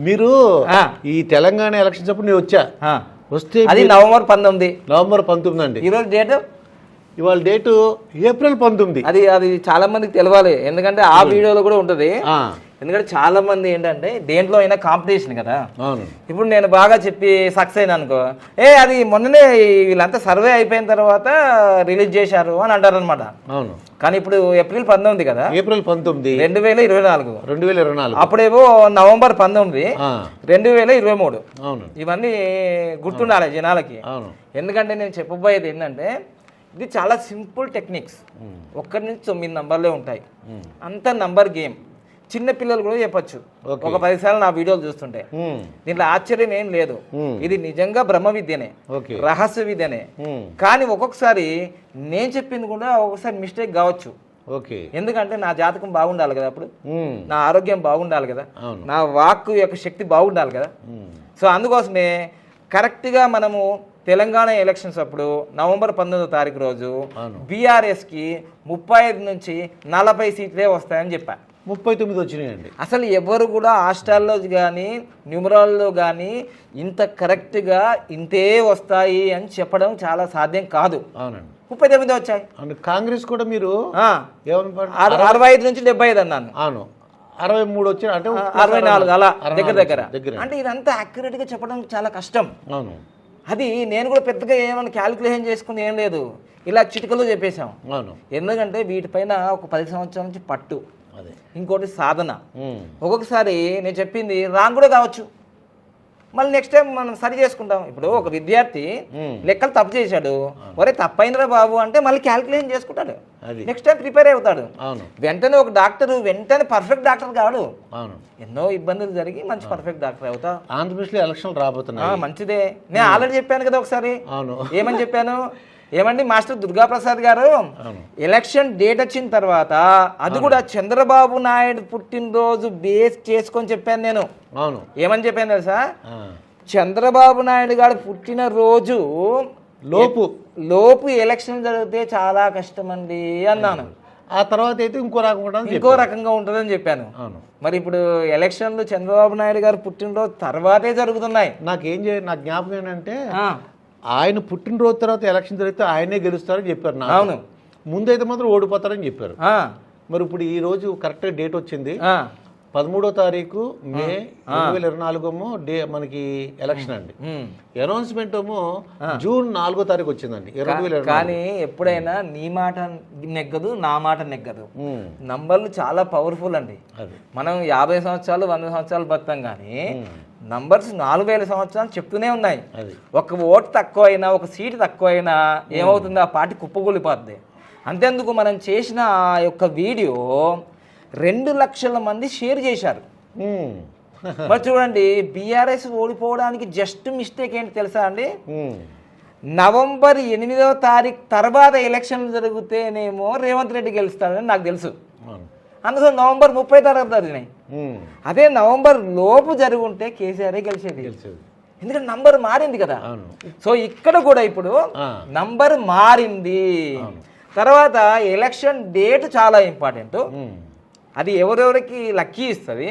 మీరు. ఈ తెలంగాణ ఎలక్షన్స్ అప్పుడు నేను వచ్చా. వస్తే అది నవంబర్ పంతొమ్మిది. నవంబర్ పంతొమ్మిది అండి. ఈరోజు డేట్? ఇవాళ డేటు ఏప్రిల్ పంతొమ్మిది. అది అది చాలా మందికి తెలవాలి. ఎందుకంటే ఆ వీడియోలో కూడా ఉంటుంది. ఎందుకంటే చాలా మంది ఏంటంటే దేంట్లో అయినా కాంపిటీషన్ కదా. ఇప్పుడు నేను బాగా చెప్పి సక్సెస్ అయినా అనుకో ఏ అది మొన్ననే వీళ్ళంతా సర్వే అయిపోయిన తర్వాత రిలీజ్ చేశారు అని అంటారు అనమాట కానీ ఇప్పుడు ఏప్రిల్ పంతొమ్మిది కదా. ఏప్రిల్ పంతొమ్మిది. రెండు వేల ఇరవై నాలుగు. రెండు వేల ఇరవై నాలుగు. అప్పుడేమో నవంబర్ పంతొమ్మిది రెండు వేల ఇరవై మూడు. ఇవన్నీ గుర్తుండాలి జనాలకి. ఎందుకంటే నేను చెప్పబోయేది ఏంటంటే ఇది చాలా సింపుల్ టెక్నిక్స్ ఒక్కటి నుంచి తొమ్మిది నంబర్లే ఉంటాయి. అంత నంబర్ గేమ్ చిన్న పిల్లలు కూడా చెప్పొచ్చు. ఒక పదిసార్లు నా వీడియోలు చూస్తుంటే. దీంట్లో ఆశ్చర్యం ఏం లేదు. ఇది నిజంగా బ్రహ్మ విద్యనే. రహస్య విద్యనే. కానీ ఒక్కొక్కసారి నేను చెప్పింది కూడా ఒక్కొక్కసారి మిస్టేక్ కావచ్చు. ఓకే. ఎందుకంటే నా జాతకం బాగుండాలి కదా అప్పుడు. నా ఆరోగ్యం బాగుండాలి కదా. నా వాక్కు యొక్క శక్తి బాగుండాలి కదా. సో అందుకోసమే కరెక్ట్గా మనము తెలంగాణ ఎలక్షన్స్ అప్పుడు నవంబర్ పంతొమ్మిదో తారీఖు రోజు బీఆర్ఎస్కి ముప్పై ఐదు నుంచి నలభై సీట్లే వస్తాయని చెప్పా. ముప్పై తొమ్మిది వచ్చినాయండి. అసలు ఎవరు కూడా హాస్టల్లో కానీ న్యూమరాల్లో కానీ ఇంత కరెక్ట్గా ఇంతే వస్తాయి అని చెప్పడం చాలా సాధ్యం కాదు. అవునండి. ముప్పై తొమ్మిది వచ్చాయి. అవును కాంగ్రెస్ కూడా మీరు అరవై ఐదు నుంచి డెబ్బై ఐదు అన్నాను. అవును. అరవై మూడు వచ్చి అంటే అరవై నాలుగు అలా దగ్గర దగ్గర. అంటే ఇదంతా accurate గా చెప్పడం చాలా కష్టం. అవును. అది నేను కూడా పెద్దగా ఏమైనా క్యాలిక్యులేషన్ చేసుకుని ఏం లేదు. ఇలా చిటికలో చెప్పేశాం. అవును. ఎందుకంటే వీటిపైన ఒక పది సంవత్సరాల నుంచి పట్టు. ఇంకోటి సాధన. ఒక్కొక్కసారి నేను చెప్పింది రాంగ్ కూడా కావచ్చు. మళ్ళీ నెక్స్ట్ టైం మనం సరి చేసుకుంటాం. ఇప్పుడు ఒక విద్యార్థి లెక్కలు తప్పు చేశాడు. ఒరే తప్పైందిరా బాబు అంటే మళ్ళీ క్యాలిక్యులేషన్ చేసుకుంటాడు. నెక్స్ట్ టైం ప్రిపేర్ అవుతాడు. వెంటనే ఒక డాక్టర్ వెంటనే పర్ఫెక్ట్ డాక్టర్ కాడు. ఎన్నో ఇబ్బందులు జరిగి మంచి పర్ఫెక్ట్ డాక్టర్ అవుతా. ఆంధ్రప్రదేశ్లో ఎలక్షన్లు ఆ, రాబోతున్నాయి మంచిదే. నేను ఆల్రెడీ చెప్పాను కదా ఒకసారి. ఏమని చెప్పాను? ఏమండి? మాస్టర్ దుర్గా ప్రసాద్ గారు ఎలక్షన్ డేట్ వచ్చిన తర్వాత అది కూడా చంద్రబాబు నాయుడు పుట్టినరోజు బేస్ చేసుకొని చెప్పాను నేను. అవును. ఏమని చెప్పాను తెలుసా? చంద్రబాబు నాయుడు గారు పుట్టినరోజు లోపు. లోపు ఎలక్షన్ జరిగితే చాలా కష్టం అండి అన్నాను. ఆ తర్వాత అయితే ఇంకో రకం ఇంకో రకంగా ఉంటుందని చెప్పాను. అవును. మరి ఇప్పుడు ఎలక్షన్లు చంద్రబాబు నాయుడు గారు పుట్టినరోజు తర్వాతే జరుగుతున్నాయి. నాకేం చేయ నా జ్ఞాపకం ఏంటంటే ఆయన పుట్టినరోజు తర్వాత ఎలక్షన్ జరిగితే ఆయనే గెలుస్తారని చెప్పారు నాకు. అవును. ముందైతే మాత్రం ఓడిపోతారని చెప్పారు. మరి ఇప్పుడు ఈ రోజు కరెక్ట్గా డేట్ వచ్చింది. పదమూడో తారీఖు మే రెండు వేల ఇరవై నాలుగేమో డే మనకి ఎలక్షన్ అండి. అనౌన్స్మెంట్ ఏమో జూన్ నాలుగో తారీఖు వచ్చిందండి. రెండు వేల ఇరవై కానీ ఎప్పుడైనా నీ మాట నెగ్గదు నా మాట నెగ్గదు. నంబర్లు చాలా పవర్ఫుల్ అండి. అది. మనం యాభై సంవత్సరాలు వంద సంవత్సరాలు బతాం కానీ నంబర్స్ నాలుగు వేల సంవత్సరాలు చెప్తూనే ఉన్నాయి. అది. ఒక ఓటు తక్కువ అయినా ఒక సీటు తక్కువ అయినా ఏమవుతుంది? ఆ పార్టీ కుప్పకూలిపోద్ది. అంతేందుకు మనం చేసిన ఆ యొక్క వీడియో రెండు లక్షల మంది షేర్ చేశారు. మరి చూడండి బీఆర్ఎస్ ఓడిపోవడానికి జస్ట్ మిస్టేక్ ఏంటి తెలుసా అండి? నవంబర్ ఎనిమిదవ తారీఖు తర్వాత ఎలక్షన్లు జరిగితేనేమో రేవంత్ రెడ్డి గెలుస్తాడని నాకు తెలుసు. అందులో నవంబర్ ముప్పై తారీఖు జరిగినాయి అదే నవంబర్ లోపు జరుగుంటే కేసీఆర్ గెలిచేది. ఎందుకంటే నంబర్ మారింది కదా. సో ఇక్కడ కూడా ఇప్పుడు నంబర్ మారింది. తర్వాత ఎలక్షన్ డేట్ చాలా ఇంపార్టెంట్. అది ఎవరెవరికి లక్కీ ఇస్తుంది.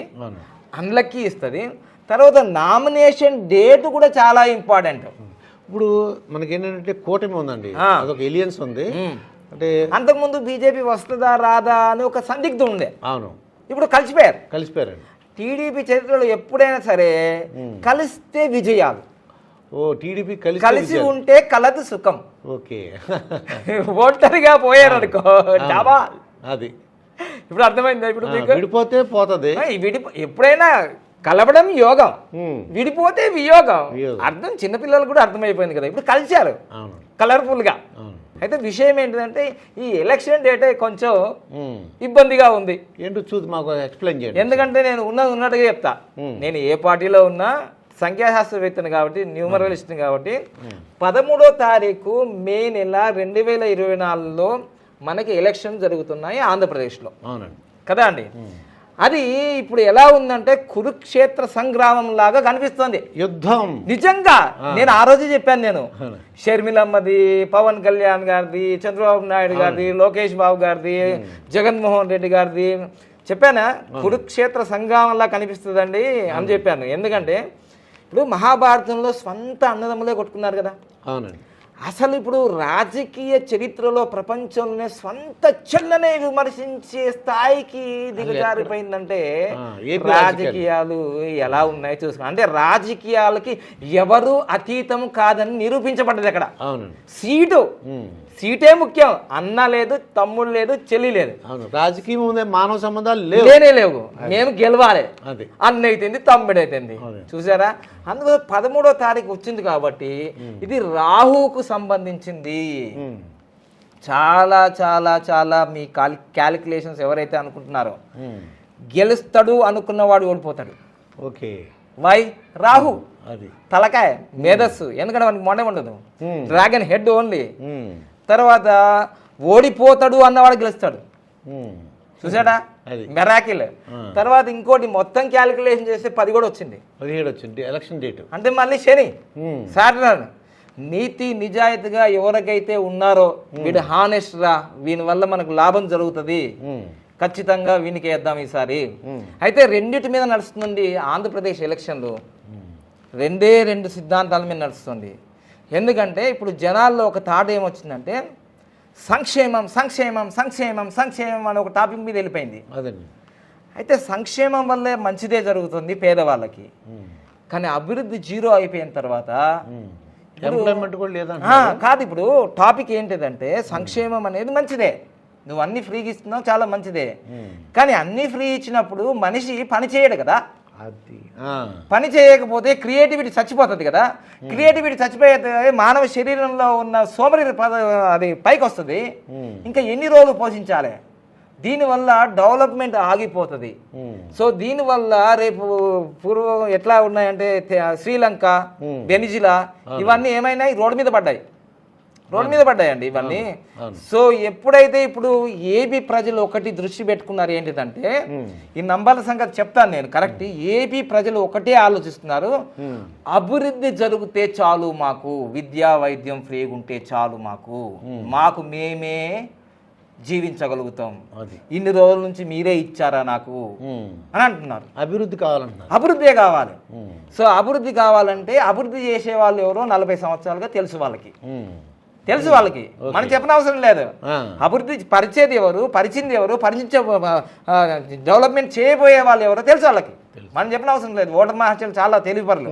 అన్లక్కీ ఇస్తుంది. తర్వాత నామినేషన్ డేట్ కూడా చాలా ఇంపార్టెంట్. ఇప్పుడు మనకి ఏంటంటే కూటమి ఉందండి. అదొక ఎలియన్స్ ఉంది. అంటే అంతకుముందు బీజేపీ వస్తుందా రాదా అని ఒక సందిగ్ధం ఉండే. అవును. ఇప్పుడు కలిసిపోయారు. కలిసిపోయారండి. టీడీపీ చరిత్రలో ఎప్పుడైనా సరే కలిస్తే విజయాలు. ఓ టీడీపీ కలిసి కలిసి ఉంటే కలదు సుఖం. ఓకే. ఒంటరిగా పోయారు అనుకో డబా. అది. ఇప్పుడు అర్థమైందా ఇప్పుడు మీకు? విడిపోతే పోతుంది. ఆ, ఈ విడి ఎప్పుడైనా కలవడం యోగం. విడిపోతే వియోగం. అర్థం చిన్నపిల్లలు కూడా అర్థమైపోయింది కదా. ఇప్పుడు కలిశారు. అవును. కలర్ఫుల్గా అవును. అయితే విషయం ఏంటంటే ఈ ఎలక్షన్ డేట్ కొంచెం. ఇబ్బందిగా ఉంది. ఏంటో చూసి మాకు ఎక్స్ప్లెయిన్ చేయండి. ఎందుకంటే నేను ఉన్నది ఉన్నట్టుగా చెప్తా. నేను ఏ పార్టీలో ఉన్నా సంఖ్యాశాస్త్రవేత్తను కాబట్టి న్యూమరలిస్ట్ని కాబట్టి పదమూడో తారీఖు మే నెల రెండు వేల ఇరవై నాలుగులో మనకి ఎలక్షన్ జరుగుతున్నాయి ఆంధ్రప్రదేశ్లో. అవునండి. కదా అండి? అది ఇప్పుడు ఎలా ఉందంటే కురుక్షేత్ర సంగ్రామం లాగా కనిపిస్తుంది. యుద్ధం. నిజంగా నేను ఆ రోజే చెప్పాను నేను. షర్మిలమ్మది పవన్ కళ్యాణ్ గారిది చంద్రబాబు నాయుడు గారిది లోకేష్ బాబు గారిది జగన్మోహన్ రెడ్డి గారిది. చెప్పానా? కురుక్షేత్ర సంగ్రామంలా కనిపిస్తుందండి అని చెప్పాను. ఎందుకంటే ఇప్పుడు మహాభారతంలో స్వంత అన్నదమ్ములే కొట్టుకున్నారు కదా. అవునండి. అసలు ఇప్పుడు రాజకీయ చరిత్రలో ప్రపంచంలోనే స్వంత చెల్లనే విమర్శించే స్థాయికి దిగజారిపోయిందంటే రాజకీయాలు. ఎలా ఉన్నాయి చూసుకో. అంటే రాజకీయాలకి ఎవరు అతీతం కాదని నిరూపించబడ్డది అక్కడ. సీటు. సీటే ముఖ్యం. అన్న లేదు తమ్ముడు లేదు చెల్లి లేదు. అవును రాజకీయం ఉందే మానవ సంబంధాలు లేవు. లేనే లేవు. మేము గెలవాలి. అది. అన్న అయితేంది తమ్ముడు అయితేంది అదే. చూసారా? అందులో పదమూడో తారీఖు వచ్చింది కాబట్టి ఇది రాహుకు సంబంధించింది. చాలా చాలా చాలా మీ కాల్ క్యాలిక్యులేషన్స్ ఎవరైతే అనుకుంటున్నారో. గెలుస్తాడు అనుకున్నవాడు ఓడిపోతాడు. ఓకే. వై? రాహు. అది. తలకాయ మేధస్సు. ఎందుకంటే మనకి మొండే ఉండదు. Dragon head only. తర్వాత ఓడిపోతాడు అన్నవాడు గెలుస్తాడు. చూసాడా. మెరాకిల్. తర్వాత ఇంకోటి మొత్తం క్యాలిక్యులేషన్ చేస్తే పది కూడా వచ్చింది పదిహేడు వచ్చింది ఎలక్షన్ డేట్ అంటే మళ్ళీ శని. సాటర్న్ నీతి నిజాయితీగా ఎవరికైతే ఉన్నారో వీడు హానెస్ట్ రా వీని వల్ల మనకు లాభం జరుగుతుంది. ఖచ్చితంగా వీనికి వేద్దాం ఈసారి. అయితే రెండిటి మీద నడుస్తుంది ఆంధ్రప్రదేశ్ ఎలక్షన్లు. రెండే రెండు సిద్ధాంతాల మీద నడుస్తుంది ఎందుకంటే ఇప్పుడు జనాల్లో ఒక థాట్ ఏమొచ్చిందంటే సంక్షేమం సంక్షేమం సంక్షేమం సంక్షేమం అని ఒక టాపిక్ మీద వెళ్ళిపోయింది. అదండి. అయితే సంక్షేమం వల్లే మంచిదే జరుగుతుంది పేదవాళ్ళకి. కానీ అభివృద్ధి జీరో అయిపోయిన తర్వాత. ఎంప్లాయ్మెంట్ కూడా లేదా కాదు ఇప్పుడు టాపిక్ ఏంటిదంటే సంక్షేమం అనేది మంచిదే. నువ్వు అన్ని ఫ్రీగా ఇస్తున్నావు చాలా మంచిదే. కానీ అన్ని ఫ్రీ ఇచ్చినప్పుడు మనిషి పని చేయడు కదా. అది. పని చేయకపోతే క్రియేటివిటీ చచ్చిపోతుంది కదా. క్రియేటివిటీ చచ్చిపోతే మానవ శరీరంలో ఉన్న సోమరి పద అది పైకి వస్తుంది. ఇంకా ఎన్ని రోజులు పోషించాలి? దీనివల్ల డెవలప్మెంట్ ఆగిపోతుంది. సో దీనివల్ల రేపు పూర్వం ఎట్లా ఉన్నాయంటే శ్రీలంక. వెనిజిలా ఇవన్నీ ఏమైనాయి? రోడ్డు మీద పడ్డాయి. రోడ్డు మీద పడ్డాయండి ఇవన్నీ. సో ఎప్పుడైతే ఇప్పుడు ఏపీ ప్రజలు ఒకటి దృష్టి పెట్టుకున్నారు ఏంటిదంటే. ఈ నంబర్ల సంగతి చెప్తాను నేను కరెక్ట్ ఏపీ ప్రజలు ఒకటే ఆలోచిస్తున్నారు. అభివృద్ధి జరిగితే చాలు మాకు విద్యా వైద్యం ఫ్రీగా ఉంటే చాలు మాకు మాకు మేమే జీవించగలుగుతాం ఇన్ని రోజుల నుంచి మీరే ఇచ్చారా నాకు. అని అంటున్నారు అభివృద్ధి కావాలంటున్నారు అభివృద్ధే కావాలి. సో అభివృద్ధి కావాలంటే అభివృద్ధి చేసే వాళ్ళు ఎవరో నలభై సంవత్సరాలుగా తెలుసు వాళ్ళకి. తెలుసు వాళ్ళకి. మనం చెప్పనవసరం లేదు. అభివృద్ధి పరిచేది ఎవరు పరిచింది ఎవరు పరిచించే డెవలప్మెంట్ చేయబోయే వాళ్ళు ఎవరో తెలుసు వాళ్ళకి. మనం చెప్పిన అవసరం లేదు. ఓటర్ మహర్షులు చాలా తెలివిపరులు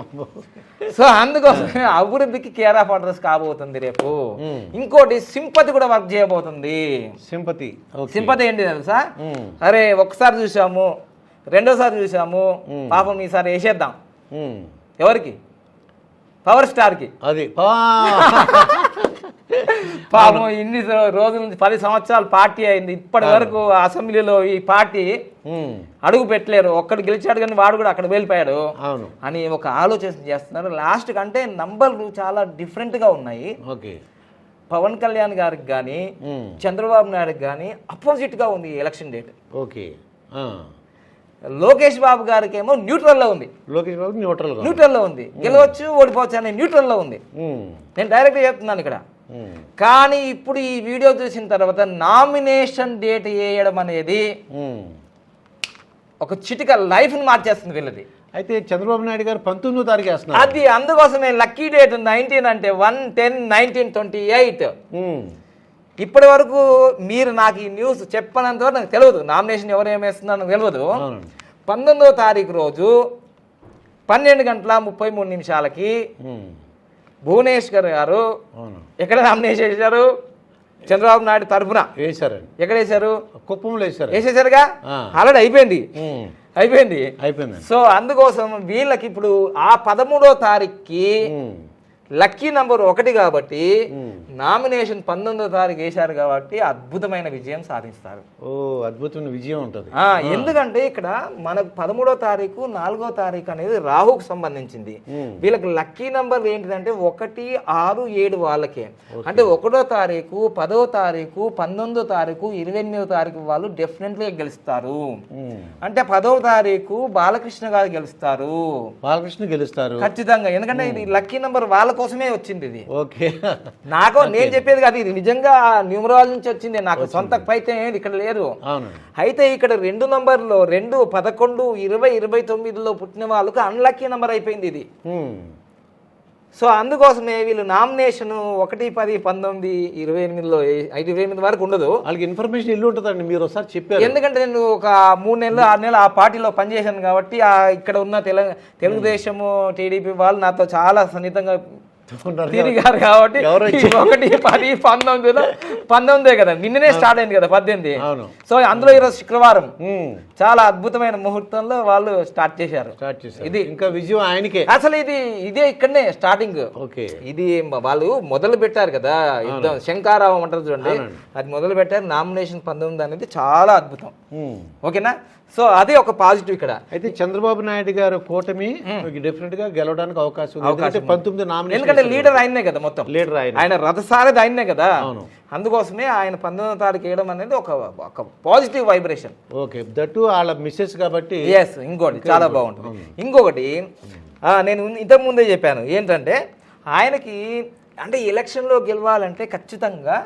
సో అందుకోసమే అభివృద్ధికి కేర్ ఆఫ్ అడ్రస్ కాబోతుంది రేపు. ఇంకోటి సింపతి కూడా వర్క్ చేయబోతుంది. సింపతి సింపతి ఏంటి తెలుసా. అరే ఒకసారి చూసాము రెండోసారి చూసాము. పాపం ఈసారి వేసేద్దాం. ఎవరికి? పవర్ స్టార్కి. అది. పాపం ఇన్ని రోజుల నుంచి పది సంవత్సరాలు పార్టీ అయింది. ఇప్పటి వరకు అసెంబ్లీలో ఈ పార్టీ. అడుగు పెట్టలేరు. ఒక్కడు గెలిచాడు కానీ వాడు కూడా అక్కడ వెళ్ళిపోయాడు అవును. అని ఒక ఆలోచన చేస్తున్నారు. లాస్ట్ కంటే నంబర్లు చాలా డిఫరెంట్గా ఉన్నాయి. ఓకే. పవన్ కళ్యాణ్ గారికి కానీ. చంద్రబాబు నాయుడుకి కానీ అపోజిట్గా ఉంది ఈ election date. Okay. Lokesh Babu గారికి ఏమో న్యూట్రల్లో ఉంది. లోకేష్ బాబు న్యూట్రల్ న్యూట్రల్లో ఉంది. గెలవచ్చు ఓడిపోవచ్చు అనే న్యూట్రల్లో ఉంది. నేను డైరెక్ట్గా చెప్తున్నాను ఇక్కడ. కానీ ఇప్పుడు ఈ వీడియో చూసిన తర్వాత నామినేషన్ డేట్ వేయడం అనేది. ఒక చిటిక లైఫ్ని మార్చేస్తుంది వీళ్ళది. అయితే చంద్రబాబు నాయుడు గారు పంతొమ్మిదో తారీఖు వేస్తున్నారు. అది అందుకోసమే లక్కీ డేట్ నైన్టీన్ అంటే one ten nineteen twenty eight. ఇప్పటి వరకు మీరు నాకు ఈ న్యూస్ చెప్పనంత వరకు నాకు తెలియదు నామినేషన్ ఎవరు ఏం వేస్తున్నారో నాకు తెలియదు పంతొమ్మిదో తారీఖు రోజు పన్నెండు గంటల ముప్పై మూడు నిమిషాలకి. భువనేశ్వర్ గారు ఎక్కడ నామినేషన్ చేశారు చంద్రబాబు నాయుడు తరఫున వేశారండి. ఎక్కడ వేశారు? కుప్పంలో వేశారు వేసేసారుగా. ఆల్రెడీ అయిపోయింది. అయిపోయింది. అయిపోయిందండి. సో అందుకోసం వీళ్ళకి ఇప్పుడు ఆ పదమూడో తారీఖుకి. లక్కీ నంబర్ ఒకటి కాబట్టి. నామినేషన్ పంతొమ్మిదో తారీఖు వేశారు కాబట్టి అద్భుతమైన విజయం సాధిస్తారు. ఓ అద్భుతమైన విజయం ఉంటుంది. ఎందుకంటే ఇక్కడ మనకు పదమూడో తారీఖు నాలుగో తారీఖు అనేది రాహుకు సంబంధించింది. వీళ్ళకి లక్కీ నంబర్ ఏంటిదంటే ఒకటి ఆరు ఏడు వాళ్ళకే. అంటే ఒకటో తారీఖు పదో తారీఖు పంతొమ్మిదో తారీఖు ఇరవై ఎనిమిదో తారీఖు వాళ్ళు డెఫినెట్లీ గెలుస్తారు. అంటే పదో తారీఖు బాలకృష్ణ గారు గెలుస్తారు. బాలకృష్ణ గెలుస్తారు. ఖచ్చితంగా. ఎందుకంటే ఇది లక్కీ నంబర్ వాళ్ళకు కోసమే వచ్చింది ఇది. ఓకే. నాకు నేను చెప్పేది కాదు ఇది నిజంగా న్యూమరాలజీ నుంచి వచ్చింది. నాకు సొంత ఏది ఇక్కడ లేదు అయితే ఇక్కడ రెండు నంబర్లో రెండు పదకొండు ఇరవై ఇరవై తొమ్మిదిలో పుట్టిన వాళ్ళకు అన్లక్కీ నంబర్ అయిపోయింది ఇది. సో అందుకోసమే వీళ్ళు నామినేషన్ ఒకటి పది పంతొమ్మిది ఇరవై ఎనిమిదిలో ఐదు ఇరవై ఎనిమిది వరకు ఉండదు. వాళ్ళకి ఇన్ఫర్మేషన్ ఇల్లు ఉంటుందండి మీరు ఒకసారి చెప్పారు. ఎందుకంటే నేను ఒక మూడు నెలలు ఆరు నెలలు ఆ పార్టీలో పనిచేశాను కాబట్టి ఆ ఇక్కడ ఉన్న తెల తెలుగుదేశము టీడీపీ వాళ్ళు నాతో చాలా సన్నిహితంగా ఉన్నారు తిరిగారు కాబట్టి ఒకటి పది పంతొమ్మిదిలో పంతొమ్మిదే కదా నిన్ననే స్టార్ట్ అయింది కదా పద్దెనిమిది. సో అందులో ఈరోజు శుక్రవారం. చాలా అద్భుతమైన ముహూర్తంలో వాళ్ళు స్టార్ట్ చేశారు. స్టార్ట్ చేశారు. ఇది. ఇంకా విజయం ఆయనకే. అసలు ఇది ఇదే ఇక్కడనే స్టార్టింగ్ ఓకే. ఇది వాళ్ళు మొదలు పెట్టారు కదా యుద్ధం శంకారావం అంటారు చూడండి. అది మొదలు పెట్టారు నామినేషన్ పంతొమ్మిది అనేది చాలా అద్భుతం. ఓకేనా? సో అదే ఒక పాజిటివ్ ఇక్కడ. అయితే చంద్రబాబు నాయుడు గారు కూటమి డెఫినెట్గా గెలవడానికి అవకాశం ఉంది. పంతొమ్మిది నామినేషన్ ఎందుకంటే లీడర్ ఆయన్నే కదా మొత్తం. లీడర్ ఆయన. ఆయన రథసారథి ఆయన్నే కదా. అవును. అందుకోసమే ఆయన పంతొమ్మిదో తారీఖు వేయడం అనేది ఒక ఒక పాజిటివ్ వైబ్రేషన్ ఓకే. దట్టు వాళ్ళ మిస్సెస్ కాబట్టి ఎస్ ఇంకోటి చాలా బాగుంటుంది. ఇంకొకటి నేను ఇంతకు ముందే చెప్పాను. ఏంటంటే ఆయనకి అంటే ఎలక్షన్లో గెలవాలంటే ఖచ్చితంగా.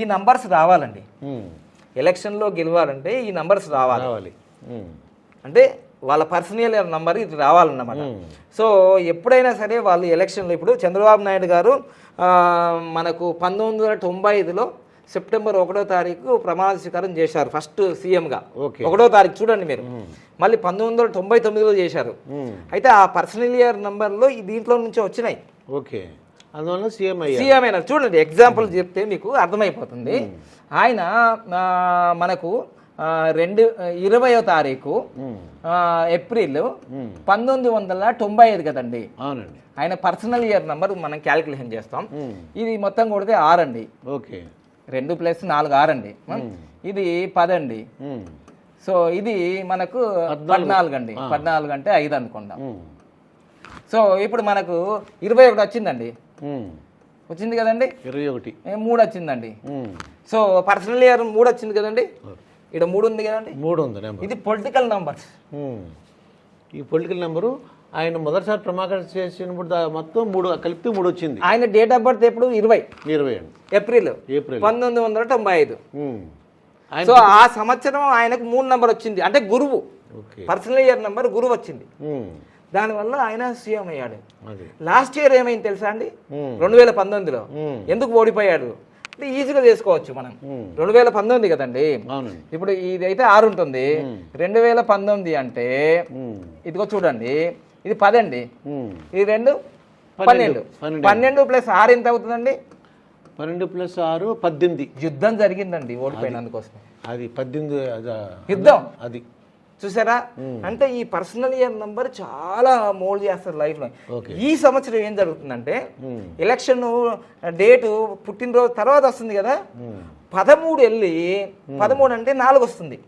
ఈ నంబర్స్ రావాలండి. ఎలక్షన్లో గెలవాలంటే ఈ నంబర్స్ రావాలి. అంటే వాళ్ళ పర్సనల్ నంబర్ ఇది రావాలన్నమాట. సో ఎప్పుడైనా సరే వాళ్ళు ఎలక్షన్లో ఇప్పుడు చంద్రబాబు నాయుడు గారు మనకు పంతొమ్మిది వందల తొంభై ఐదులో సెప్టెంబర్ ఒకటో తారీఖు ప్రమాణ స్వీకారం చేశారు ఫస్ట్ సీఎంగా. ఒకటో తారీఖు చూడండి మీరు. మళ్ళీ పంతొమ్మిది వందల తొంభై తొమ్మిదిలో చేశారు. అయితే ఆ పర్సనల్ ఇయర్ నంబర్లో దీంట్లో నుంచే వచ్చినాయి. ఓకే. అందువల్ల సీఎం సీఎం అయినా చూడండి ఎగ్జాంపుల్ చెప్తే మీకు అర్థమైపోతుంది. ఆయన మనకు రెండు ఇరవయో తారీఖు ఏప్రిల్ పంతొమ్మిది వందల తొంభై ఐదు కదండి. అవునండి. ఆయన పర్సనల్ ఇయర్ నంబర్ మనం క్యాలిక్యులేషన్ చేస్తాం. ఇది మొత్తం కొడితే ఆరు అండి ఓకే. రెండు ప్లస్ నాలుగు ఆరు అండి ఇది పదండి. సో ఇది మనకు పద్నాలుగు. అండి పద్నాలుగు అంటే ఐదు అనుకుందాం. సో ఇప్పుడు మనకు ఇరవై ఒకటి వచ్చిందండి. వచ్చింది కదండి? ఇరవై ఒకటి. మూడు వచ్చిందండి. సో పర్సనల్ ఇయర్ మూడు వచ్చింది కదండి? ఇక్కడ మూడు ఉంది కదండి? మూడు ఉంది నెంబర్. ఇది పొలిటికల్ నంబర్స్ ఉమ్. ఈ పొలిటికల్ నెంబరు ఆయన మొదటిసారి ప్రమాణం చేసినప్పుడు మొత్తం మూడు కలిపితే మూడు వచ్చింది. ఆయన డేట్ ఆఫ్ బర్త్ ఎప్పుడు? ఇరవై. ఇరవై అండి. ఏప్రిల్. ఏప్రిల్. పంతొమ్మిది వందల తొంభై ఐదు. సో ఆ సంవత్సరం ఆయనకు మూడు నంబర్ వచ్చింది. అంటే గురువు. పర్సనల్ ఇయర్ నంబర్ గురువు వచ్చింది. దానివల్ల ఆయన సీఎం అయ్యాడు. లాస్ట్ ఇయర్ ఏమైంది తెలుసా అండి. రెండు వేల పంతొమ్మిదిలో. ఎందుకు ఓడిపోయాడు? ఈజీగా చేసుకోవచ్చు మనం. ఉమ్. రెండు వేల పంతొమ్మిది కదండి? ఇప్పుడు ఇది అయితే ఆరు ఉంటుంది. రెండు వేల పంతొమ్మిది అంటే ఉమ్. ఇదిగో చూడండి. ఇది పదండి. ఉమ్. ఇది రెండు పన్నెండు. పన్నెండు. ప్లస్ ఆరు ఎంత అవుతుందండి? పన్నెండు ప్లస్ ఆరు పద్దెనిమిది. యుద్ధం జరిగిందండి ఓడిపోయినందుకోసం అది పద్దెనిమిది అది యుద్ధం? అది. చూసారా? అంటే ఈ పర్సనల్ ఇయర్ నంబర్ చాలా మోల్డ్ చేస్తారు లైఫ్లో ఓకే. ఈ సంవత్సరం ఏం జరుగుతుందంటే. ఎలక్షన్ డేటు పుట్టినరోజు తర్వాత వస్తుంది కదా. పదమూడు వెళ్ళి పదమూడు అంటే నాలుగు వస్తుంది.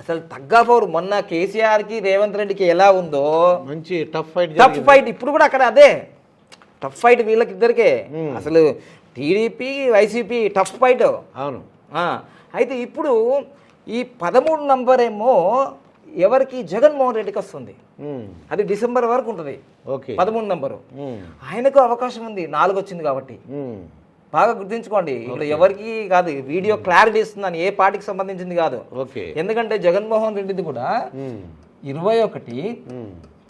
అసలు తగ్గ పవర్ మొన్న కేసీఆర్కి రేవంత్ రెడ్డికి ఎలా ఉందో? మంచి టఫ్ ఫైట్ టఫ్ ఫైట్. ఇప్పుడు కూడా అక్కడ అదే. టఫ్ ఫైట్ వీళ్ళకి ఇద్దరికే అసలు టీడీపీ వైసీపీ టఫ్ ఫైట్. అవును. అయితే ఇప్పుడు ఈ పదమూడు నంబర్ ఏమో ఎవరికి? జగన్మోహన్ రెడ్డికి వస్తుంది. అది డిసెంబర్ వరకు ఉంటుంది. ఓకే. పదమూడు నంబరు. ఆయనకు అవకాశం ఉంది. నాలుగు వచ్చింది కాబట్టి. బాగా గుర్తుంచుకోండి. ఇప్పుడు ఎవరికి కాదు వీడియో క్లారిటీ ఇస్తుందని ఏ పార్టీకి సంబంధించింది కాదు. ఎందుకంటే జగన్మోహన్ రెడ్డిది కూడా. ఇరవై ఒకటి.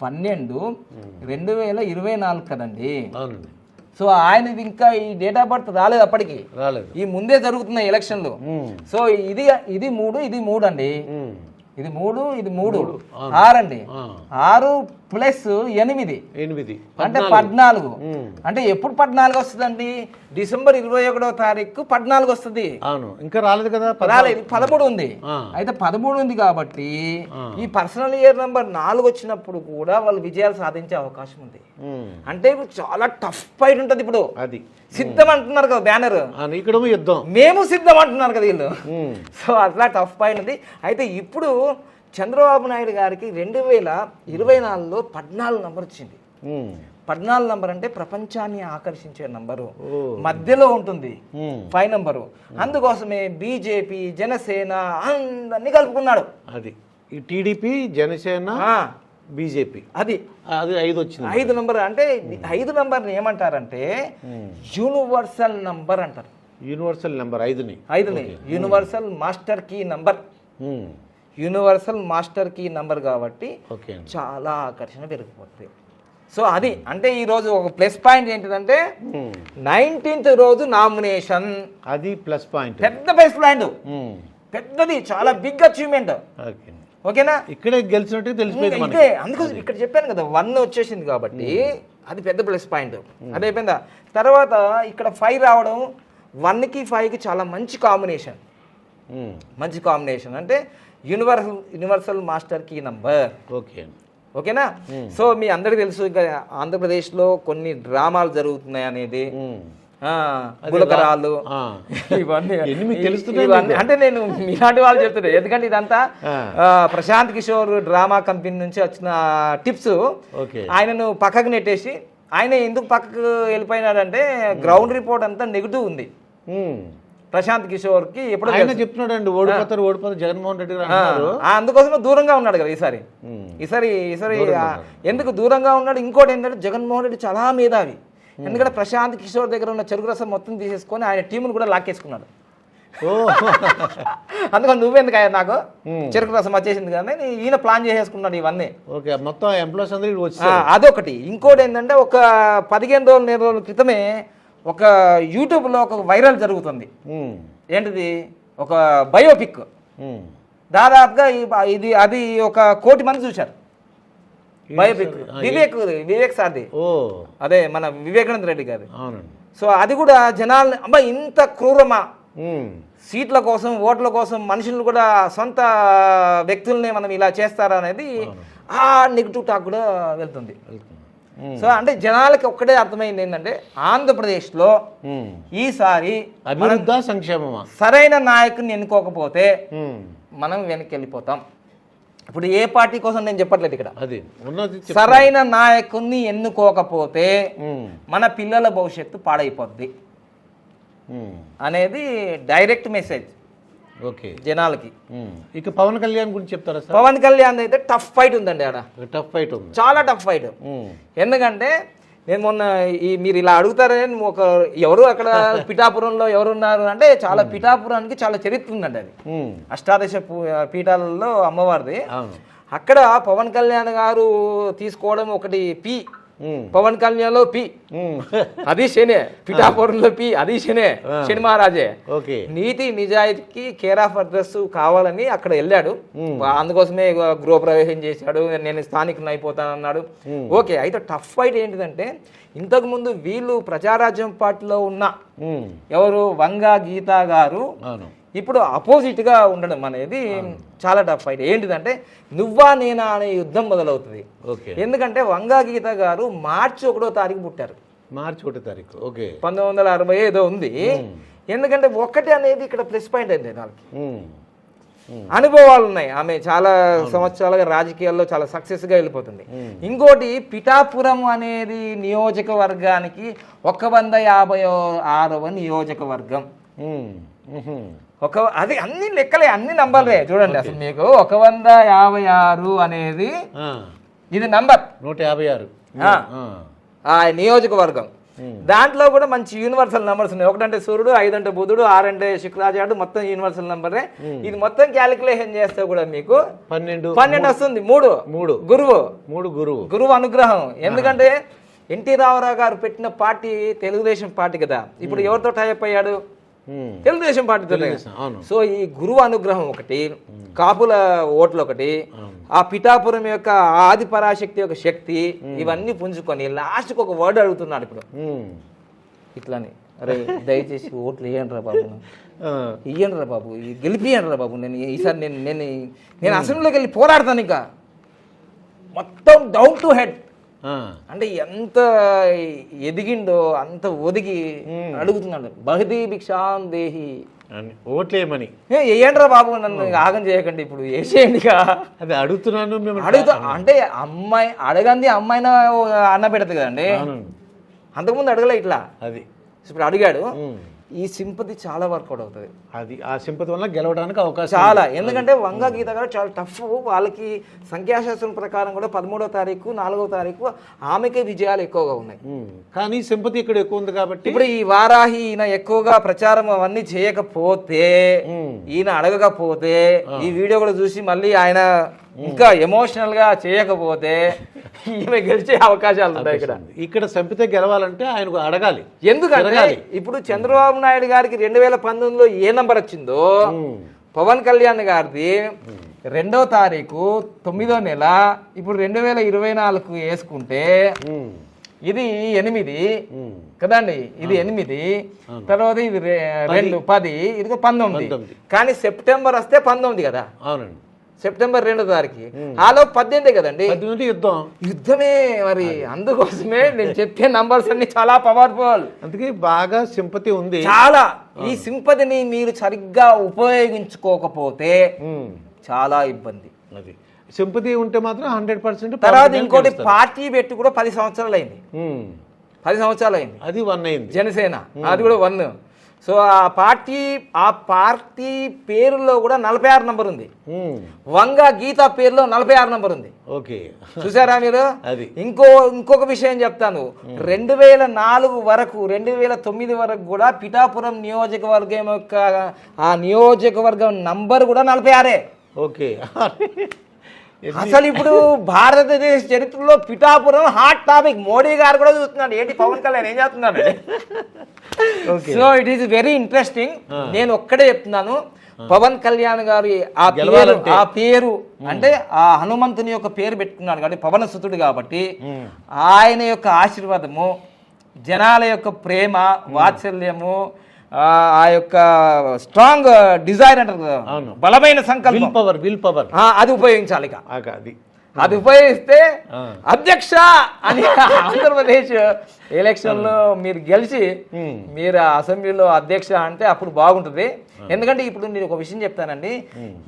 పన్నెండు రెండు వేల ఇరవై నాలుగు కదండి. సో ఆయనది ఇంకా ఈ డేట్ ఆఫ్ బర్త్ రాలేదు అప్పటికి. రాలేదు. ఈ ముందే జరుగుతున్నాయి ఎలక్షన్లు. సో ఇది ఇది మూడు ఇది మూడు అండి. ఇది మూడు ఇది మూడు. ఆరండి. ఆ. ఆరు ప్లస్ ఎనిమిది. ఎనిమిది. అంటే పద్నాలుగు. అంటే ఎప్పుడు పద్నాలుగు వస్తుందండి? డిసెంబర్ ఇరవై ఒకటో తారీఖు పద్నాలుగు వస్తుంది. అవును. ఇంకా రాలేదు కదా? రాలేదు. పదమూడు ఉంది. అయితే పదమూడు ఉంది కాబట్టి. ఈ పర్సనల్ ఇయర్ నెంబర్ నాలుగు వచ్చినప్పుడు కూడా వాళ్ళు విజయాలు సాధించే అవకాశం ఉంది. అంటే ఇప్పుడు చాలా టఫ్ ఫైట్ ఉంటుంది ఇప్పుడు. అది. సిద్ధం అంటున్నారు కదా బ్యానర్. ఆ, ఇక్కడేమో యుద్ధం. మేము సిద్ధం అంటున్నారు కదా వీళ్ళు. సో అట్లా టఫ్ పాయింట్ ఉంది. అయితే ఇప్పుడు చంద్రబాబు నాయుడు గారికి రెండు వేల ఇరవై నాలుగులో పద్నాలుగు నంబర్ వచ్చింది. పద్నాలుగు నంబర్ అంటే ప్రపంచాన్ని ఆకర్షించే నంబరు. మధ్యలో ఉంటుంది. Five number. అందుకోసమే బీజేపీ జనసేన అందరినీ కలుపుకున్నాడు. అది. ఈ టీడీపీ జనసేన బీజేపీ. అది. అది ఐదు వచ్చింది. ఐదు నంబర్ అంటే ఐదు నంబర్ని ఏమంటారంటే యూనివర్సల్ నంబర్ అంటారు. యూనివర్సల్ నెంబర్ ఐదుని. ఐదుని. Universal master key number. Universal master key number కాబట్టి చాలా ఆకర్షణ పెరిగిపోతుంది. సో అది అంటే ఈరోజు ఒక ప్లస్ పాయింట్ ఏంటిదంటే ఉమ్, నైన్టీన్త్ రోజు నామినేషన్. అది ప్లస్ పాయింట్. పెద్ద ప్లస్ పాయింట్. ఉమ్, పెద్దది చాలా బిగ్ అచీవ్మెంట్. ఓకేనా? ఇక్కడే గెలిచినట్టు తెలిసిపోయింది ఇదే అందుకోసం ఇక్కడ చెప్పాను కదా వన్ వచ్చేసింది కాబట్టి అది పెద్ద ప్లస్ పాయింట్. అది అయిపోయిందా తర్వాత ఇక్కడ ఫైవ్ రావడం వన్కి ఫైవ్కి చాలా మంచి కాంబినేషన్ మంచి కాంబినేషన్ అంటే universal universal master key number okay. ఓకేనా? సో మీ అందరికీ తెలుసు ఇక ఆంధ్రప్రదేశ్లో కొన్ని డ్రామాలు జరుగుతున్నాయి అనేది. ఆ. ఇవన్నీ. అంటే నేను మీలాంటి వాళ్ళు చెప్తున్నా. ఎందుకంటే ఇదంతా ప్రశాంత్ కిషోర్ డ్రామా కంపెనీ నుంచి వచ్చిన టిప్స్. ఆయనను పక్కకు నెట్టేసి ఆయన ఎందుకు పక్కకు వెళ్ళిపోయినాడంటే గ్రౌండ్ రిపోర్ట్ అంతా నెగిటివ్ ఉంది. ప్రశాంత్ కిషోర్కి ఎప్పుడు ఆయన చెప్తున్నాడు అండి ఓడిపోతారు ఓడిపోతారు జగన్మోహన్ రెడ్డి గారు అందుకోసమే దూరంగా ఉన్నాడు కదా ఈసారి. ఈసారి ఈసారి ఎందుకు దూరంగా ఉన్నాడు? ఇంకోటి ఏంటంటే జగన్మోహన్ రెడ్డి చాలా మేధావి. ఎందుకంటే ప్రశాంత్ కిషోర్ దగ్గర ఉన్న చెరుకు రసం మొత్తం తీసేసుకొని ఆయన టీమును కూడా లాక్కేసుకున్నాడు అందుకని నువ్వెందుకు అయ్యా నాకు? చెరుకు రసం వచ్చేసింది కానీ ఈయన ప్లాన్ చేసేసుకున్నాడు ఇవన్నీ. ఓకే మొత్తం ఎంప్లాయీస్ అందరూ ఇక్కడ ఆ, వచ్చారు అదొకటి. ఇంకోటి ఏంటంటే ఒక పదిహేను రోజుల నెల రోజుల క్రితమే ఒక యూట్యూబ్లో ఒక వైరల్ జరుగుతుంది. ఏంటిది? ఒక బయోపిక్. దాదాపుగా ఇది అది ఒక కోటి మంది చూశారు. బయోపిక్. వివేక్ వివేక్ సార్ది. ఓ. అదే మన వివేకానంద రెడ్డి గారి సో అది కూడా జనాల్ని అబ్బా ఇంత క్రూరమా? సీట్ల కోసం ఓట్ల కోసం మనుషులను కూడా సొంత వ్యక్తుల్ని మనం ఇలా చేస్తారా అనేది ఆ నెగిటివ్ టాక్ కూడా వెళ్తుంది. సో అంటే జనాలకి ఒక్కటే అర్థమైంది ఏంటంటే ఆంధ్రప్రదేశ్లో ఉమ్. ఈసారి అభివృద్ధ సంక్షేమమా? సరైన నాయకుడిని ఎన్నుకోకపోతే ఉమ్, మనం వెనక్కి వెళ్ళిపోతాం ఇప్పుడు ఏ పార్టీ కోసం నేను చెప్పట్లేదు ఇక్కడ. అది. సరైన నాయకుడిని ఎన్నుకోకపోతే మన పిల్లల భవిష్యత్తు పాడైపోద్ది. అనేది డైరెక్ట్ మెసేజ్. ఓకే. జనాలకి. ఇక పవన్ కళ్యాణ్ గురించి చెప్తారా సార్? పవన్ కళ్యాణ్ అయితే టఫ్ ఫైట్ ఉందండి ఆడ. టఫ్ ఫైట్ ఉంది. చాలా టఫ్ ఫైట్ ఎందుకంటే నేను మొన్న ఈ మీరు ఇలా అడుగుతారని ఒక ఎవరు అక్కడ పిఠాపురంలో ఎవరున్నారు అంటే చాలా పిఠాపురానికి చాలా చరిత్ర ఉందండి అది. అష్టాదశ పీఠాలలో అమ్మవారిది. అక్కడ పవన్ కళ్యాణ్ గారు తీసుకోవడం ఒకటి పి పవన్ కళ్యాణ్లో పి. ఉమ్. అది శనే. పిఠాపురంలో పి. అది శనే. శని మహారాజే. ఓకే. నీతి నిజాయితీకి కేర్ ఆఫ్ అడ్రస్ కావాలని అక్కడ వెళ్ళాడు. అందుకోసమే గృహప్రవేశం చేశాడు. నేను స్థానికుని అయిపోతానన్నాడు ఓకే అయితే టఫ్ ఫైట్ ఏంటిదంటే ఇంతకు ముందు వీళ్ళు ప్రజారాజ్యం పార్టీలో ఉన్న ఎవరు? వంగా గీతా గారు. ఇప్పుడు opposite గా ఉండడం అనేది చాలా టఫ్ ఫైట్ ఏంటిదంటే నువ్వా నేనా అనే యుద్ధం మొదలవుతుంది. ఓకే. ఎందుకంటే వంగా గీత గారు మార్చి ఒకటో తారీఖు పుట్టారు. మార్చి ఒకటో తారీఖు. ఓకే. పంతొమ్మిది వందల అరవై ఏదో ఉంది. ఎందుకంటే ఒక్కటి అనేది ఇక్కడ ప్లస్ పాయింట్ అయింది వాళ్ళకి అనుభవాలు ఉన్నాయి. ఆమె చాలా సంవత్సరాలుగా రాజకీయాల్లో చాలా సక్సెస్గా వెళ్ళిపోతుంది ఇంకోటి పిఠాపురం అనేది నియోజకవర్గానికి ఒక వంద యాభై ఆరవ నియోజకవర్గం. ఒక అది అన్ని లెక్కలే అన్ని నంబర్లే. చూడండి అసలు మీకు ఒక వంద యాభై ఆరు అనేది ఇది నంబర్. నూట యాభై ఆరు. ఆ. నియోజకవర్గం. దాంట్లో కూడా మంచి యూనివర్సల్ నెంబర్స్ ఉన్నాయి. ఒకటంటే సూర్యుడు ఐదు అంటే బుధుడు ఆరు అంటే శుక్రాచార్యుడు మొత్తం యూనివర్సల్ నెంబరే ఇది మొత్తం క్యాలిక్యులేషన్ చేస్తే కూడా మీకు పన్నెండు పన్నెండు వస్తుంది. మూడు. మూడు. గురువు. మూడు గురువు. గురువు అనుగ్రహం. ఎందుకంటే ఎన్టీ రామారావు గారు పెట్టిన పార్టీ తెలుగుదేశం పార్టీ కదా. ఇప్పుడు ఎవరితో టైప్ అయ్యాడు? తెలుగుదేశం పార్టీతో అవును. సో ఈ గురువు అనుగ్రహం ఒకటి కాపుల ఓట్లు ఒకటి ఆ పిఠాపురం యొక్క ఆది పరాశక్తి యొక్క శక్తి ఇవన్నీ పుంజుకొని లాస్ట్కి ఒక వర్డ్ అడుగుతున్నాడు ఇప్పుడు. ఇట్లాని అరే దయచేసి ఓట్లు వేయండి రా బాబు. ఇయ్యండి రా బాబు. గెలిపియండి రా బాబు. నేను ఈసారి నేను నేను నేను అసెంబ్లీలోకి వెళ్ళి పోరాడతాను ఇంకా. మొత్తం డౌన్ టు హెడ్ అంటే ఎంత ఎదిగిండో అంత ఒదిగి అడుగుతున్నాడు. బహదీ భిక్షాం దేహి. అని ఓట్లేయమని. ఏ వేయండిరా బాబు నన్ను ఆగం చేయకండి ఇప్పుడు వేసేయండి. అది అడుగుతున్నాను మేము అడుగుతా అంటే అమ్మాయి అడగంది అమ్మాయిన అన్న పెడతాది కదండి. అంతకుముందు అడగలే ఇట్లా. అది. ఇప్పుడు అడిగాడు. ఈ సింపతి చాలా వర్కౌట్ అవుతుంది. అది ఆ సింపతి వల్ల గెలవడానికి అవకాశం చాలా. ఎందుకంటే వంగ గీత గారు చాలా టఫ్ వాళ్ళకి సంఖ్యాశాస్త్రం ప్రకారం కూడా పదమూడో తారీఖు నాలుగో తారీఖు ఆమెకే విజయాలు ఎక్కువగా ఉన్నాయి. కానీ సింపతి ఇక్కడ ఎక్కువ ఉంది కాబట్టి ఇప్పుడు ఈ వారాహి ఈయన ఎక్కువగా ప్రచారం అవన్నీ చేయకపోతే. ఈయన అడగకపోతే ఈ వీడియో కూడా చూసి మళ్ళీ ఆయన ఇంకా ఎమోషనల్గా చేయకపోతే ఈమె గెలిచే అవకాశాలు ఉంటాయి ఇక్కడ. ఇక్కడ సంపితే గెలవాలంటే ఆయనకు అడగాలి. ఎందుకంటే. ఇప్పుడు చంద్రబాబు నాయుడు గారికి రెండు వేల పంతొమ్మిదిలో ఏ నంబర్ వచ్చిందో. పవన్ కళ్యాణ్ గారిది రెండో తారీఖు తొమ్మిదో నెల. ఇప్పుడు రెండు వేల ఇరవై నాలుగు వేసుకుంటే. ఇది ఎనిమిది. కదండి ఇది ఎనిమిది. తర్వాత ఇది రెండు పది ఇది పంతొమ్మిది. కానీ సెప్టెంబర్ వస్తే పంతొమ్మిది కదా? అవునండి. సెప్టెంబర్ రెండో తారీఖు. ఆలో పద్దెనిమిది కదండి. పద్దెనిమిది యుద్ధం. యుద్ధమే మరి అందుకోసమే నేను చెప్పే నంబర్స్ అన్ని చాలా పవర్ఫుల్. అందుకే బాగా సింపతి ఉంది. చాలా. ఈ సింపతిని మీరు సరిగ్గా ఉపయోగించుకోకపోతే. చాలా ఇబ్బంది. అది. సింపతి ఉంటే మాత్రం హండ్రెడ్ పర్సెంట్ తర్వాత ఇంకోటి పార్టీ పెట్టి కూడా పది సంవత్సరాలు అయింది పది సంవత్సరాలు అయింది అది వన్ అయింది. జనసేన. అది కూడా వన్. సో ఆ పార్టీ ఆ పార్టీ పేరులో కూడా నలభై ఆరు నంబర్ ఉంది. వంగ గీత పేరులో నలభై ఆరు నంబర్ ఉంది. ఓకే. చూసారా మీరు? అది. ఇంకో ఇంకొక విషయం చెప్తాను. రెండు వేల నాలుగు వరకు రెండు వేల తొమ్మిది వరకు కూడా పిఠాపురం నియోజకవర్గం యొక్క ఆ నియోజకవర్గం నంబర్ కూడా నలభై ఆరే. ఓకే. అసలు ఇప్పుడు భారతదేశ చరిత్రలో పిఠాపురం హాట్ టాపిక్. మోడీ గారు కూడా చూస్తున్నాడు. ఏంటి పవన్ కళ్యాణ్ ఏం చేస్తున్నాడు? So it is very interesting నేను ఒక్కడే చెప్తున్నాను. పవన్ కళ్యాణ్ గారి ఆ పేరు. ఆ పేరు అంటే ఆ హనుమంతుని యొక్క పేరు పెట్టుకున్నాడు కాబట్టి పవన సుతుడు కాబట్టి. ఆయన యొక్క ఆశీర్వాదము జనాల యొక్క ప్రేమ వాత్సల్యము ఆ యొక్క స్ట్రాంగ్ డిజైర్ అంటారు. బలమైన విల్ సంకల్పం పవర్ విల్ పవర్ అది ఉపయోగించాలి ఇక. అది. అది ఉపయోగిస్తే. అధ్యక్ష అని ఆంధ్రప్రదేశ్ ఎలక్షన్లో మీరు గెలిచి ఉమ్. మీరు అసెంబ్లీలో అధ్యక్ష అంటే అప్పుడు బాగుంటుంది. ఎందుకంటే ఇప్పుడు నేను ఒక విషయం చెప్తానండి.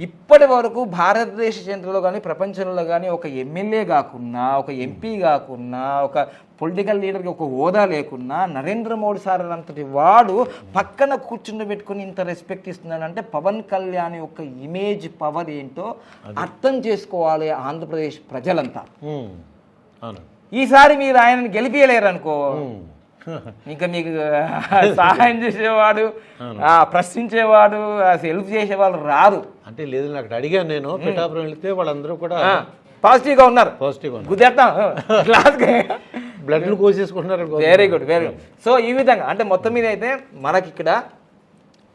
ఇప్పటి వరకు భారతదేశ చరిత్రలో కానీ ప్రపంచంలో కానీ ఒక ఎమ్మెల్యే కాకున్నా ఒక ఎంపీ కాకున్నా ఒక పొలిటికల్ లీడర్కి ఒక హోదా లేకున్నా నరేంద్ర మోడీ సార్ అంతటి వాడు పక్కన కూర్చుని పెట్టుకుని ఇంత రెస్పెక్ట్ ఇస్తున్నాడంటే పవన్ కళ్యాణ్ యొక్క ఇమేజ్ పవర్ ఏంటో అర్థం చేసుకోవాలి ఆంధ్రప్రదేశ్ ప్రజలంతా. అవును. ఈసారి మీరు ఆయనను గెలిపియలేరు అనుకో. ఇంకా మీకు సహాయం చేసేవాడు ఆ, ప్రశ్నించేవాడు హెల్ప్ చేసేవాళ్ళు రారు. అంటే లేదు నాకు అడిగాను నేను పిఠాపురం వెళితే వాళ్ళందరూ కూడా పాజిటివ్గా ఉన్నారు. పాజిటివ్ ఉన్నారు. గుద్దేద్దాం లాస్ట్ బ్లడ్లు కోసేసుకుంటున్నారు very good very good so ఈ విధంగా అంటే మొత్తం మీద అయితే మనకి ఇక్కడ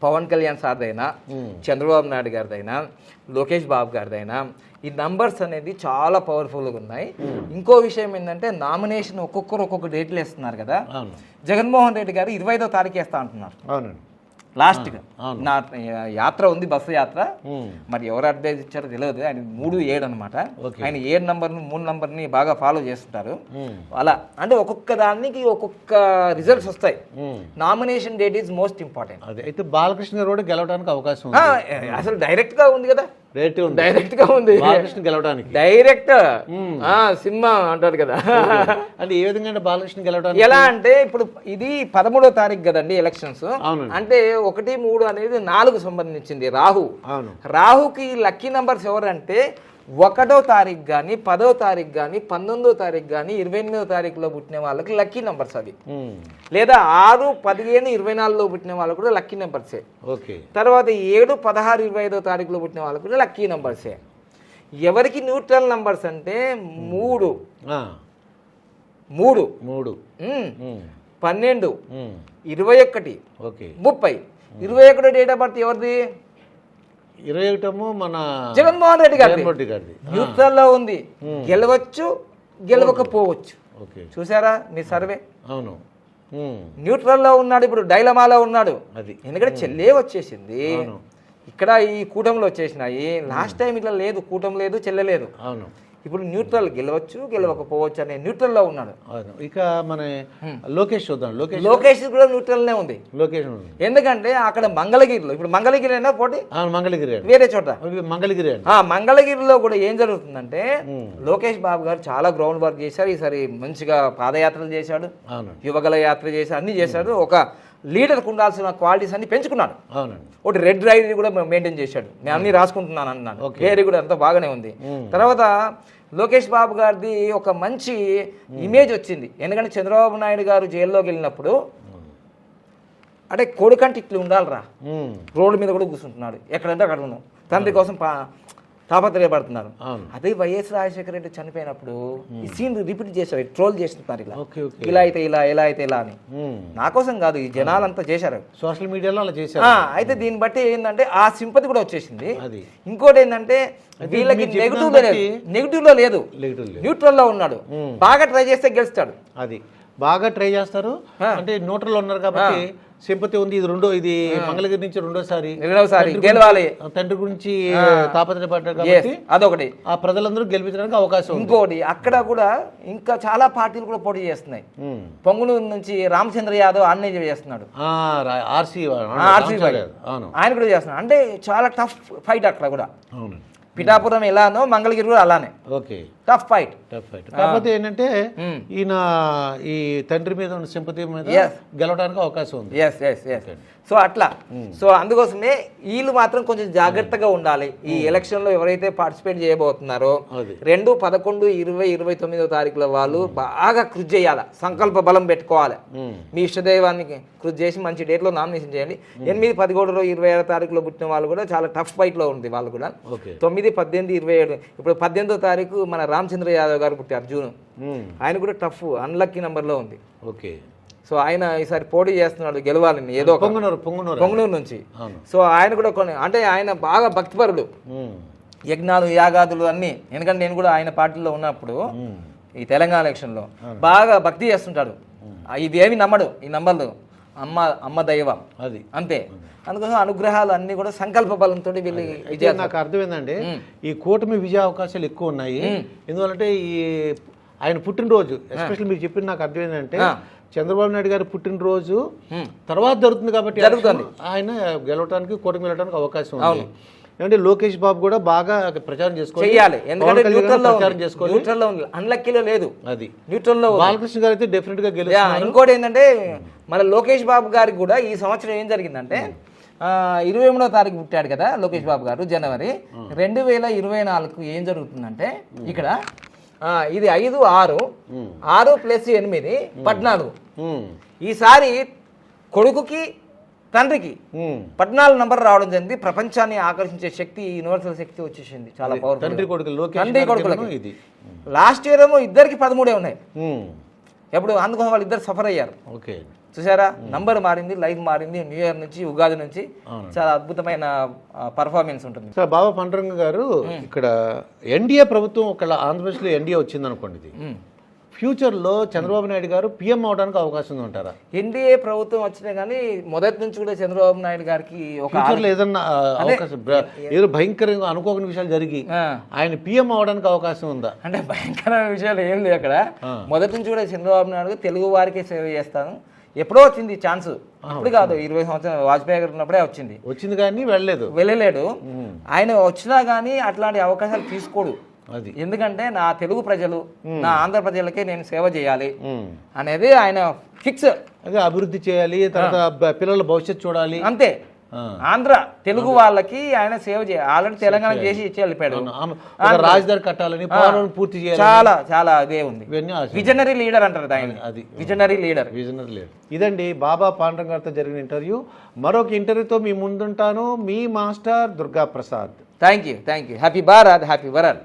పవన్ కళ్యాణ్ సార్దైనా చంద్రబాబు నాయుడు గారిదైనా లోకేష్ బాబు గారిదైనా ఈ నంబర్స్ అనేది చాలా పవర్ఫుల్గా ఉన్నాయి. ఇంకో విషయం ఏంటంటే నామినేషన్ ఒక్కొక్కరు ఒక్కొక్క డేట్లు వేస్తున్నారు కదా. జగన్మోహన్ రెడ్డి గారు ఇరవై ఐదో తారీఖు వేస్తా అంటున్నారు. అవునండి. లాస్ట్గా. నా యాత్ర ఉంది బస్సు యాత్ర. మరి ఎవరు అడ్వైజ్ ఇచ్చారో తెలియదు. ఆయన మూడు ఏడు అనమాట. ఆయన ఏడు నంబర్ని మూడు నంబర్ని బాగా ఫాలో చేస్తుంటారు. అలా అంటే ఒక్కొక్క దానికి ఒక్కొక్క రిజల్ట్స్ వస్తాయి. Nomination date is most important అదే అయితే బాలకృష్ణ గారు కూడా గెలవడానికి అవకాశం అసలు డైరెక్ట్గా ఉంది కదా. డైరెక్ట్గా ఉంది. బాలకృష్ణ గెలవడానికి. డైరెక్ట్ సినిమా అంటాడు కదా. అంటే ఏ విధంగా అంటే బాలకృష్ణ గెలవడానికి? ఎలా అంటే ఇప్పుడు ఇది పదమూడో తారీఖు కదండి ఎలక్షన్స్. అంటే ఒకటి మూడు అనేది నాలుగు సంబంధించింది. రాహు. రాహుకి లక్కీ నంబర్స్ ఎవరంటే ఒకటో తారీఖు కానీ పదో తారీఖు కానీ పంతొమ్మిదో తారీఖు కానీ ఇరవై ఎనిమిదో తారీఖులో పుట్టిన వాళ్ళకి లక్కీ నంబర్స్ అవి. ఉమ్. లేదా ఆరు పదిహేను ఇరవై నాలుగులో పుట్టిన వాళ్ళకు కూడా లక్కీ నెంబర్సే. ఓకే. తర్వాత ఏడు పదహారు ఇరవై ఐదో తారీఖులో పుట్టిన వాళ్ళకు కూడా లక్కీ నెంబర్సే. ఎవరికి న్యూట్రల్ నంబర్స్ అంటే మూడు. మూడు. మూడు. ఉమ్, ఉమ్. పన్నెండు. ఇరవై ఒకటి. ఓకే. ముప్పై. ఇరవై ఒకటో డేట్ ఆఫ్ బర్త్ ఎవరిది? ఇరవై ఒకటేమో మన జగన్మోహన్ రెడ్డి గారి రెడ్డి గారిది. న్యూట్రల్లో ఉంది. గెలవచ్చు గెలవకపోవచ్చు. ఓకే. చూసారా మీ సర్వే. అవును. న్యూట్రల్లో ఉన్నాడు ఇప్పుడు డైలమాలో ఉన్నాడు. అది. ఎందుకంటే చెల్లే వచ్చేసింది. ఇక్కడ ఈ కూటమిలో వచ్చేసినాయి. లాస్ట్ టైం ఇట్లా లేదు కూటమి లేదు చెల్లలేదు అవును. ఇప్పుడు న్యూట్రల్ గెలవచ్చు గెలవకపోవచ్చు అనే న్యూట్రల్లో ఉన్నాడు. ఇక మన లోకేష్ చూద్దాం. లోకేష్ లోకేష్ కూడా న్యూట్రల్నే ఉంది. లోకేష్. ఎందుకంటే అక్కడ మంగళగిరిలో ఇప్పుడు మంగళగిరి అయినా పోటీ. మంగళగిరి వేరే చోట. మంగళగిరి ఆ మంగళగిరిలో కూడా ఏం జరుగుతుందంటే లోకేష్ బాబు గారు చాలా గ్రౌండ్ వర్క్ చేశారు. ఈసారి మంచిగా పాదయాత్రలు చేశాడు. యువగల యాత్ర చేశాడు. అన్ని చేశాడు. ఒక లీడర్కు ఉండాల్సిన క్వాలిటీస్ అన్ని పెంచుకున్నాడు. అవునండి. ఒకటి రెడ్ రైడ్ కూడా మెయింటైన్ చేశాడు. నేను అన్ని రాసుకుంటున్నాను అన్నాను. వేరే కూడా అంతా బాగానే ఉంది. తర్వాత లోకేష్ బాబు గారిది ఒక మంచి ఇమేజ్ వచ్చింది. ఎందుకంటే చంద్రబాబు నాయుడు గారు జైల్లోకి వెళ్ళినప్పుడు అంటే కొడుకంటే ఇట్లా ఉండాలిరా. రోడ్డు మీద కూడా కూర్చుంటున్నాడు. ఎక్కడంటే అక్కడ ఉన్నాం. తండ్రి కోసం తాపత్రయపడుతున్నారు. అదే వైఎస్ రాజశేఖర రెడ్డి చనిపోయినప్పుడు ఈ సీన్ రిపీట్ చేశారు ట్రోల్ చేస్తున్నారు ఇలా ఇలా అయితే ఇలా ఇలా అయితే ఇలా అని. ఉమ్, నా కోసం కాదు ఈ జనాలంతా చేశారు. సోషల్ మీడియాలో అలా చేశారు. అయితే దీన్ని బట్టి ఏంటంటే ఆ సింపతి కూడా వచ్చేసింది. ఇంకోటి ఏంటంటే వీళ్ళకి నెగిటివ్లో లేదు. బట్టి- నెగిటివ్లో లేదు. లేదు. న్యూట్రల్లో ఉన్నాడు. బాగా ట్రై చేస్తే గెలుస్తాడు. అది. బాగా ట్రై చేస్తారు. అంటే న్యూట్రల్ ఉన్నారు కాబట్టి సింపతి ఉంది ఇది రెండో ఇది మంగళగిరి నుంచి రెండోసారి. రెండవసారి గెలవాలి. తండ్రి గురించి తాపత్రయపడ్డారు కాబట్టి అదొకటి. ఆ ప్రజలందరూ గెలిపించడానికి అవకాశం ఇంకోటి అక్కడ కూడా ఇంకా చాలా పార్టీలు కూడా పోటీ చేస్తున్నాయి. పొంగునూరు నుంచి రామచంద్ర యాదవ్ అన్నయ్య చేస్తున్నాడు. ఆర్సీ. ఆర్సీ ఆయన కూడా చేస్తున్నాడు. అంటే చాలా టఫ్ ఫైట్ అక్కడ కూడా. అవును. పిఠాపురం ఎలానో మంగళగిరి కూడా అలానే. Okay. Tough fight tough fight కాకపోతే ఏంటంటే మ్మ్. ఈయన ఈ తండ్రి మీద ఉన్న సింపతి మీద. గెలవడానికి అవకాశం ఉంది. ఎస్ ఎస్ ఎస్ సో అట్లా. సో అందుకోసమే వీళ్ళు మాత్రం కొంచెం జాగ్రత్తగా ఉండాలి. ఈ ఎలక్షన్లో ఎవరైతే పార్టిసిపేట్ చేయబోతున్నారో రెండు పదకొండు ఇరవై ఇరవై తొమ్మిదో తారీఖుల వాళ్ళు బాగా కృషి చేయాలి. సంకల్ప బలం పెట్టుకోవాలి. మీ ఇష్టదైవానికి కృషి చేసి మంచి డేట్లో నామినేషన్ చేయండి. ఎనిమిది పదకొండులో ఇరవై ఆరో తారీఖులో పుట్టిన వాళ్ళు కూడా చాలా టఫ్ ఫైట్లో ఉంది వాళ్ళు కూడా. తొమ్మిది పద్దెనిమిది ఇరవై ఏడు. ఇప్పుడు పద్దెనిమిదో తారీఖు మన రామచంద్ర యాదవ్ గారు పుట్టారు జూన్ మ్మ్. ఆయన కూడా టఫ్ అన్లక్కీ నెంబర్లో ఉంది. ఓకే. సో ఆయన ఈసారి పోటీ చేస్తున్నాడు గెలవాలని ఏదో పొంగునూరు పొంగునూరు పొంగనూరు నుంచి. సో ఆయన కూడా కొన్ని అంటే ఆయన బాగా భక్తిపరుడు. యజ్ఞాలు యాగాదులు అన్నీ. ఎందుకంటే నేను కూడా ఆయన పార్టీలో ఉన్నప్పుడు. ఈ తెలంగాణ ఎలక్షన్లో బాగా భక్తి చేస్తుంటాడు. ఏమి నమ్మడు ఈ నంబర్లు అమ్మ అమ్మ దైవం అది అంతే. అందుకోసం అనుగ్రహాలు అన్నీ కూడా సంకల్ప బలంతో వీళ్ళు నాకు అర్థం ఏంటంటే ఈ కూటమి విజయ అవకాశాలు ఎక్కువ ఉన్నాయి. ఎందువల్లంటే ఈ ఆయన పుట్టినరోజు ఎస్పెషల్లీ మీరు చెప్పిన నాకు అర్థం ఏంటంటే ఆ. చంద్రబాబు నాయుడు గారి పుట్టినరోజు. తర్వాత జరుగుతుంది కాబట్టి జరుగుతుంది. ఆయన గెలవడానికి కూటమి వెళ్ళడానికి అవకాశం ఉంది. అంటే లోకేష్ బాబు కూడా బాగా ప్రచారం చేసుకోవాలి చెయ్యాలి. ఎందుకంటే పవన్ కళ్యాణ్ న్యూట్రల్లో ప్రచారం చేసుకోవాలి న్యూట్రల్లో ఉంది. అన్లక్కీలో లేదు. అది. న్యూట్రల్లో ఉంది. బాలకృష్ణ గారు అయితే డెఫినెట్గా గెలుస్తారు ఇంకోటి ఏంటంటే మన లోకేష్ బాబు గారికి కూడా ఈ సంవత్సరం ఏం జరిగిందంటే ఇరవై ఎనిమిదో తారీఖు పుట్టాడు కదా లోకేష్ బాబు గారు జనవరి. రెండు వేల ఇరవై నాలుగు ఏం జరుగుతుందంటే ఇక్కడ ఇది ఐదు ఆరు ఆరు ప్లస్ ఎనిమిది పద్నాలుగు. ఈసారి కొడుకుకి తండ్రికి. పద్నాలుగు నంబర్ రావడం జరిగింది. ప్రపంచాన్ని ఆకర్షించే శక్తి యూనివర్సల్ శక్తి వచ్చేసింది. చాలా పవర్ఫుల్ తండ్రి కొడుకు లోకేష్ తండ్రి కొడుకులకి. ఇది. లాస్ట్ ఇయర్ ఏమో ఇద్దరికి పదమూడే ఉన్నాయి. ఎప్పుడు అందుకోసం వాళ్ళు ఇద్దరు సఫర్ అయ్యారు. ఓకే. చూసారా? నంబర్ మారింది లైఫ్ మారింది న్యూ ఇయర్ నుంచి ఉగాది నుంచి. చాలా అద్భుతమైన పర్ఫార్మెన్స్ ఉంటుంది. సార్ బాబా పండరంగ గారు ఇక్కడ ఎన్డీఏ ప్రభుత్వం ఒకళ్ళ ఆంధ్రప్రదేశ్లో ఎన్డీఏ వచ్చింది అనుకోండి. ఫ్యూచర్లో చంద్రబాబు నాయుడు గారు పీఎం అవడానికి అవకాశం ఉంది అంటారా ఎన్డీఏ ప్రభుత్వం వచ్చినా కానీ మొదటి నుంచి కూడా చంద్రబాబు నాయుడు గారికి ఒక ఏదన్నా అవకాశం ఏదో భయంకరంగా అనుకోని విషయాలు జరిగి ఆయన పీఎం అవడానికి అవకాశం ఉందా? అంటే భయంకరమైన విషయాలు ఏం లేవు అక్కడ. మొదటి నుంచి కూడా చంద్రబాబు నాయుడు తెలుగు వారికే సేవ చేస్తాను. ఎప్పుడో వచ్చింది ఛాన్స్. ఇప్పుడు కాదు ఇరవై సంవత్సరాలు వాజ్పేయి గారు ఉన్నప్పుడే వచ్చింది. వచ్చింది కానీ వెళ్ళలేదు. వెళ్ళలేడు. ఆయన వచ్చినా కానీ అట్లాంటి అవకాశాలు తీసుకోడు. అది. ఎందుకంటే నా తెలుగు ప్రజలు నా ఆంధ్ర ప్రజలకే నేను సేవ చేయాలి. అనేది ఆయన ఫిక్స్. అదే అభివృద్ధి చేయాలి తర్వాత పిల్లల భవిష్యత్తు చూడాలి. అంతే. ఆంధ్ర తెలుగు వాళ్ళకి ఆయన సేవ చేయాలి ఆల్రెడీ తెలంగాణ చేసి ఇచ్చి వెళ్ళిపోయాడు రాజధాని కట్టాలని పూర్తి చేయాలి చాలా చాలా అదే ఉంది. విజనరీ లీడర్ అంటారు ఆయన. అది విజనరీ లీడర్. విజనరీ లేదు ఇదండి బాబా పాండ్రంగ్ గారితో జరిగిన ఇంటర్వ్యూ. మరొక ఇంటర్వ్యూతో మీ ముందుంటాను. మీ master Durga Prasad thank you thank you happy Bharat happy world